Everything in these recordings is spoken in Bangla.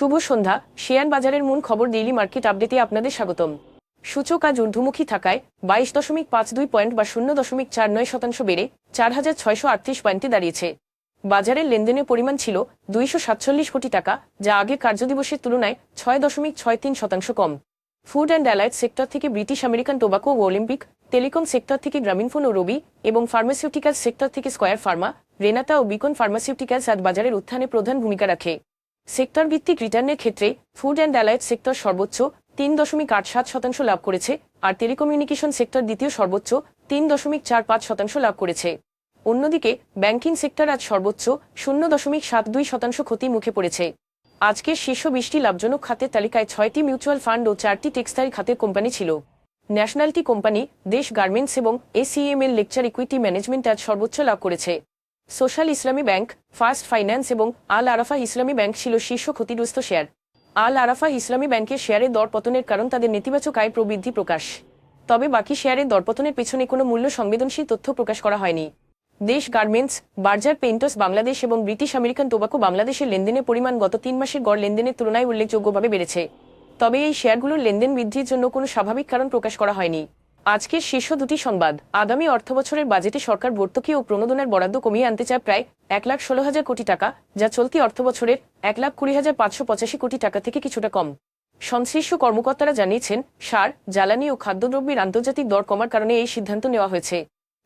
শুভ সন্ধ্যা। শেয়ার বাজারের মূল খবর ডেইলি মার্কেট আপডেটে আপনাদের স্বাগতম। সূচক আজ ঊর্ধ্বমুখী থাকায় বাইশ দশমিক পাঁচ দুই পয়েন্ট বা শূন্য দশমিক চার নয় শতাংশ বেড়ে চার হাজার ছয়শো আটত্রিশ পয়েন্টে দাঁড়িয়েছে। বাজারের লেনদেনের পরিমাণ ছিল দুইশো সাতচল্লিশ কোটি টাকা, যা আগের কার্যদিবসের তুলনায় ছয় দশমিক ছয় তিন শতাংশ কম। ফুড অ্যান্ড অ্যালায়েড সেক্টর থেকে ব্রিটিশ আমেরিকান টোবাকো ও অলিম্পিক টেলিকম সেক্টর থেকে গ্রামীণফোন ও রবি এবং ফার্মাসিউটিক্যাল সেক্টর থেকে স্কয়ার ফার্মা রেনাতা ও বিকন ফার্মাসিউটিক্যালস আজ বাজারের উত্থানে প্রধান ভূমিকা রাখে। সেক্টর ভিত্তিক রিটার্নের ক্ষেত্রে ফুড অ্যান্ড অ্যালায়েড সেক্টর সর্বোচ্চ তিন দশমিক আট সাত শতাংশ লাভ করেছে আর টেলিকমিউনিকেশন সেক্টর দ্বিতীয় সর্বোচ্চ তিন দশমিক চার পাঁচ শতাংশ লাভ করেছে। অন্যদিকে, ব্যাংকিং সেক্টর আজ সর্বোচ্চ শূন্য দশমিক সাত দুই শতাংশ ক্ষতি মুখে পড়েছে। আজকের শীর্ষ বিশটি লাভজনক খাতের তালিকায় ছয়টি মিউচুয়াল ফান্ড ও চারটি টেক্সটাইল খাতের কোম্পানি ছিল। ন্যাশনালটি কোম্পানি, দেশ গার্মেন্টস এবং এসিএমএল লেকচার ইকুইটি ম্যানেজমেন্ট আজ সর্বোচ্চ লাভ করেছে। সোশ্যাল ইসলামী ব্যাংক, ফার্স্ট ফাইন্যান্স এবং আল আরাফা ইসলামী ব্যাংক ছিল শীর্ষ ক্ষতিগ্রস্ত শেয়ার। আল আরাফা ইসলামী ব্যাংকের শেয়ারের দর পতনের কারণ তাদের নেতিবাচক আয় প্রবৃদ্ধি প্রকাশ। তবে বাকি শেয়ারের দরপতনের পেছনে কোনো মূল্য সংবেদনশীল তথ্য প্রকাশ করা হয়নি। দেশ গার্মেন্টস, বার্জার পেইন্টার্স বাংলাদেশ এবং ব্রিটিশ আমেরিকান টোবাকো বাংলাদেশের লেনদেনের পরিমাণ গত তিন মাসের গড় লেনদেনের তুলনায় উল্লেখযোগ্যভাবে বেড়েছে। তবে এই শেয়ারগুলোর লেনদেন বৃদ্ধির জন্য কোনো স্বাভাবিক কারণ প্রকাশ করা হয়নি। আজকের শীর্ষ দুটি সংবাদ। আগামী অর্থবছরের বাজেটে সরকার ভর্তুকি ও প্রণোদনের বরাদ্দ কমিয়ে আনতে চায় প্রায় এক লাখ ষোলো হাজার কোটি টাকা, যা চলতি অর্থবছরের এক লাখ কুড়ি হাজার পাঁচশো পঁচাশি কোটি টাকা থেকে কিছুটা কম। সংশ্লিষ্ট কর্মকর্তারা জানিয়েছেন, সার, জ্বালানি ও খাদ্যদ্রব্যের আন্তর্জাতিক দর কমার কারণে এই সিদ্ধান্ত নেওয়া হয়েছে।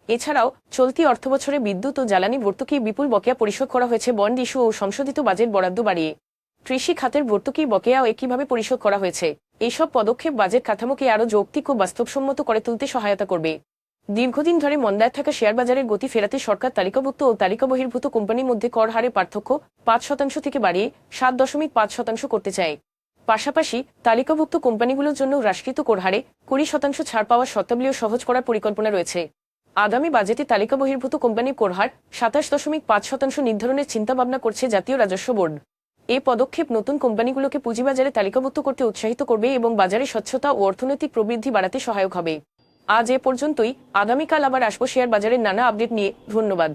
এছাড়াও, চলতি অর্থবছরে বিদ্যুৎ ও জ্বালানি ভর্তুকি বিপুল বকেয়া পরিশোধ করা হয়েছে বন্ড ইস্যু ও সংশোধিত বাজেট বরাদ্দ বাড়িয়ে। কৃষি খাতের ভর্তুকি বকেয়াও একইভাবে পরিশোধ করা হয়েছে। এইসব পদক্ষেপ, বাজেট কাঠামোকে আরও যৌক্তিক ও বাস্তবসম্মত করে তুলতে সহায়তা করবে। দীর্ঘদিন ধরে মন্দায় থাকা শেয়ার বাজারের গতি ফেরাতে সরকার তালিকাভুক্ত ও তালিকা বহির্ভূত কোম্পানির মধ্যে কর হারে পার্থক্য পাঁচ শতাংশ থেকে বাড়িয়ে সাত দশমিক পাঁচ শতাংশ করতে চায়। পাশাপাশি তালিকাভুক্ত কোম্পানিগুলোর জন্য হ্রাসকৃত কর হারে কুড়ি শতাংশ ছাড় পাওয়ার শর্তাবলীও সহজ করার পরিকল্পনা রয়েছে। আগামী বাজেটে তালিকা বহির্ভূত কোম্পানির কর হার সাতাশ দশমিক পাঁচ শতাংশ নির্ধারণের চিন্তাভাবনা করছে জাতীয় রাজস্ব বোর্ড। এই পদক্ষেপ নতুন কোম্পানিগুলোকে পুঁজিবাজারে তালিকাভুক্ত করতে উৎসাহিত করবে এবং বাজারে স্বচ্ছতা ও অর্থনৈতিক প্রবৃদ্ধি বাড়াতে সহায়ক হবে। আজ এ পর্যন্তই। আগামীকাল আবার আসব শেয়ার বাজারের নানা আপডেট নিয়ে। ধন্যবাদ।